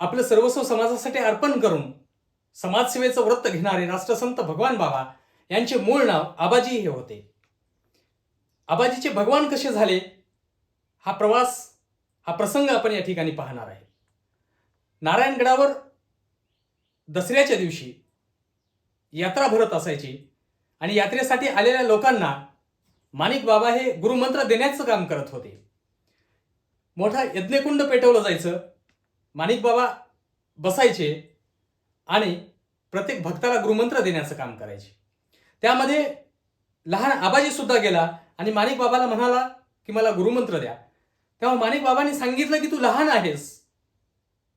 आपलं सर्वस्व समाजासाठी अर्पण करून समाजसेवेचं व्रत घेणारे राष्ट्रसंत भगवान बाबा यांचे मूळ नाव आबाजी हे होते. आबाजीचे भगवान कसे झाले? हा प्रवास हा प्रसंग आपण या ठिकाणी पाहणार आहे. नारायणगडावर दसऱ्याच्या दिवशी यात्रा भरत असायची आणि यात्रेसाठी आलेल्या लोकांना माणिक बाबा हे गुरुमंत्र देण्याचं काम करत होते. मोठा यज्ञकुंड पेटवलं जायचं. माणिक बाबा बसायचे आणि प्रत्येक भक्ताला गुरुमंत्र देण्याचं काम करायचे. त्यामध्ये लहान आबाजी सुद्धा गेला आणि माणिक बाबाला म्हणाला की मला गुरुमंत्र द्या. तेव्हा माणिक बाबांनी सांगितलं की तू लहान आहेस.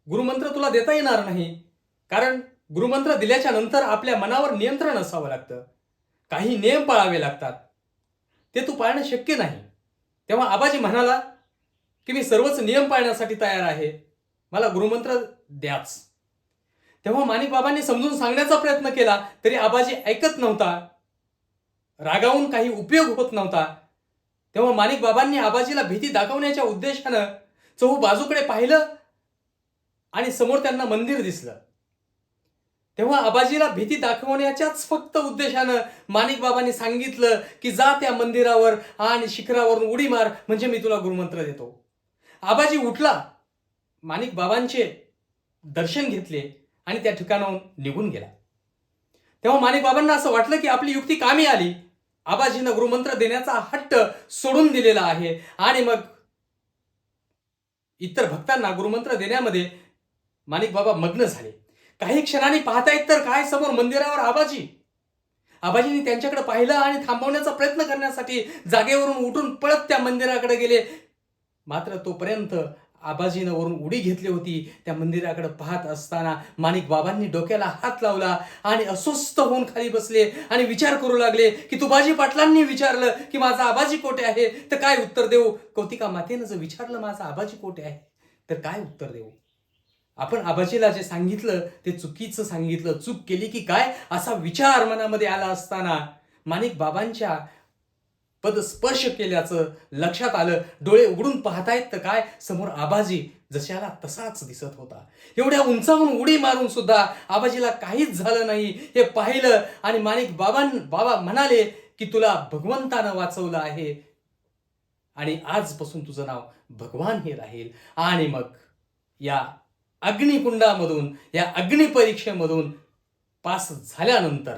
गुरुमंत्र तुला देता येणार नाही. कारण गुरुमंत्र दिल्याच्या नंतर आपल्या मनावर नियंत्रण असावं लागतं. काही नियम पाळावे लागतात. ते तू पाळणं शक्य नाही. तेव्हा आबाजी म्हणाला की मी सर्वच नियम पाळण्यासाठी तयार आहे. मला गुरुमंत्र द्याच. तेव्हा माणिक बाबांनी समजून सांगण्याचा प्रयत्न केला तरी आबाजी ऐकत नव्हता रागावून काही उपयोग होत नव्हता. तेव्हा माणिक बाबांनी आबाजीला भीती दाखवण्याच्या उद्देशानं चहू बाजूकडे पाहिलं आणि समोर त्यांना मंदिर दिसलं. तेव्हा आबाजीला भीती दाखवण्याच्याच फक्त उद्देशानं माणिक बाबांनी सांगितलं की जा त्या मंदिरावर आणि शिखरावरून उडी मार म्हणजे मी तुला गुरुमंत्र देतो. आबाजी उठला माणिक बाबांचे दर्शन घेतले आणि त्या ठिकाणाहून निघून गेला. तेव्हा माणिक बाबांना असं वाटलं की आपली युक्ती कामी आली. आबाजीनं गुरुमंत्र देण्याचा हट्ट सोडून दिलेला आहे. आणि मग इतर भक्तांना गुरुमंत्र देण्यामध्ये माणिक बाबा मग्न झाले. काही क्षणांनी पाहतायत तर काय समोर मंदिरावर आबाजी. आबाजींनी त्यांच्याकडे पाहिलं आणि थांबवण्याचा प्रयत्न करण्यासाठी जागेवरून उठून पळत त्या मंदिराकडे गेले. मात्र तोपर्यंत आबाजीनं वरून उडी घेतली होती. त्या मंदिराकडे पाहत असताना माणिक बाबांनी डोक्याला हात लावला आणि अस्वस्थ होऊन खाली बसले आणि विचार करू लागले की तुबाजी पाटलांनी विचारलं की माझा आबाजी कोठे आहे? तर काय उत्तर देऊ? कौतिका मातेनं जर विचारलं माझा आबाजी कोठे आहे? तर काय उत्तर देऊ? आपण आबाजीला जे सांगितलं ते चुकीचं सांगितलं. चूक केली की काय? असा विचार मनामध्ये आला असताना माणिक बाबांच्या पद स्पर्श केल्याचं लक्षात आलं. डोळे उघडून पाहतायत तर काय? समोर आबाजी जशाला तसाच दिसत होता. एवढ्या उंचावून उडी मारून सुद्धा आबाजीला काहीच झालं नाही. हे पाहिलं आणि माणिक बाबां बाबा म्हणाले की तुला भगवंतानं वाचवलं आहे आणि आजपासून तुझं नाव भगवान हे राहील. आणि मग या अग्निकुंडामधून या अग्निपरीक्षेमधून पास झाल्यानंतर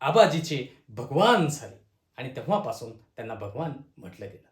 आबाजीचे भगवान झाले. आणि तेव्हापासून त्यांना भगवान म्हटलं गेलं.